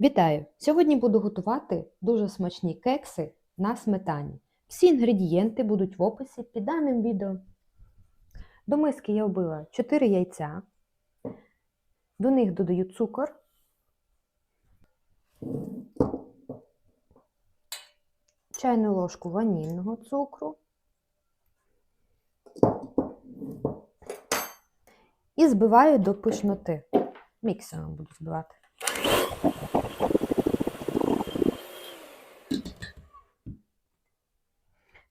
Вітаю! Сьогодні буду готувати дуже смачні кекси на сметані. Всі інгредієнти будуть в описі під даним відео. До миски я вбила 4 яйця, до них додаю цукор, чайну ложку ванільного цукру і збиваю до пишноти. Міксером буду збивати.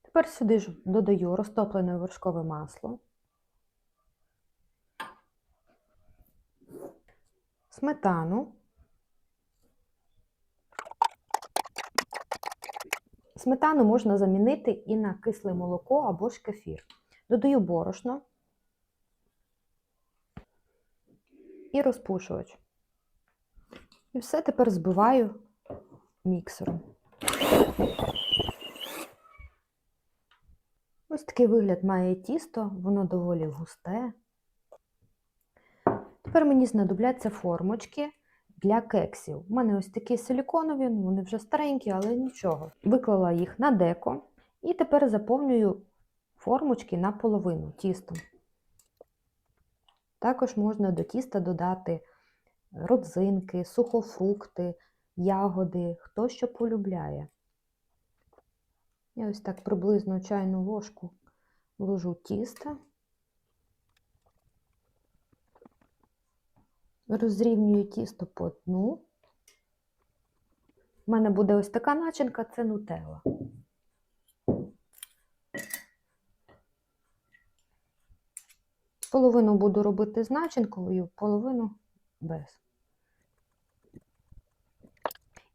Тепер сюди ж додаю розтоплене вершкове масло, сметану, сметану можна замінити і на кисле молоко або ж кефір. Додаю борошно і розпушувач. І все тепер збиваю міксером. Ось такий вигляд має тісто, воно доволі густе. Тепер мені знадобляться формочки для кексів. У мене ось такі силіконові, ну, вони вже старенькі, але нічого. Виклала їх на деко і тепер заповнюю формочки наполовину тістом. Також можна до тіста додати родзинки, сухофрукти, ягоди, хто що полюбляє. Я ось так приблизно чайну ложку ложу тіста, розрівнюю тісто по дну. У мене буде ось така начинка це нутелла. Половину буду робити з начинкою, половину без.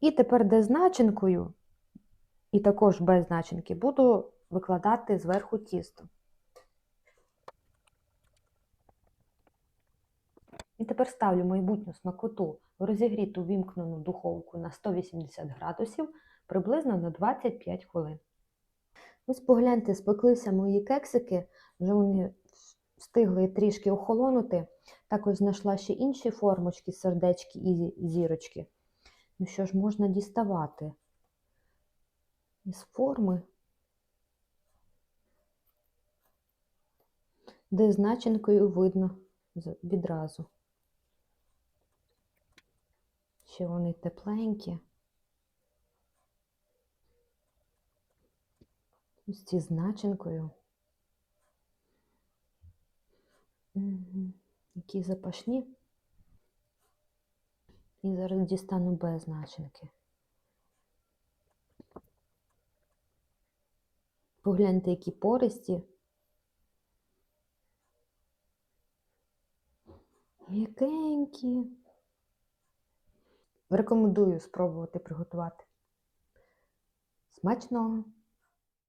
І тепер де з і також без начинки буду викладати зверху тісто. І тепер ставлю майбутню смакоту в розігріту вімкнену духовку на 180 градусів приблизно на 25 хвилин. Ось погляньте, спеклися мої кексики, вже вони встигли трішки охолонути. Також знайшла ще інші формочки, сердечки і зірочки. Ну що ж, можна діставати із форми, де з видно відразу. Ще вони тепленькі. Ось ці з начинкою. Угу. Які запашні. І зараз дістану без начинки. Погляньте, які пористі. М'якенькі. Рекомендую спробувати приготувати. Смачного!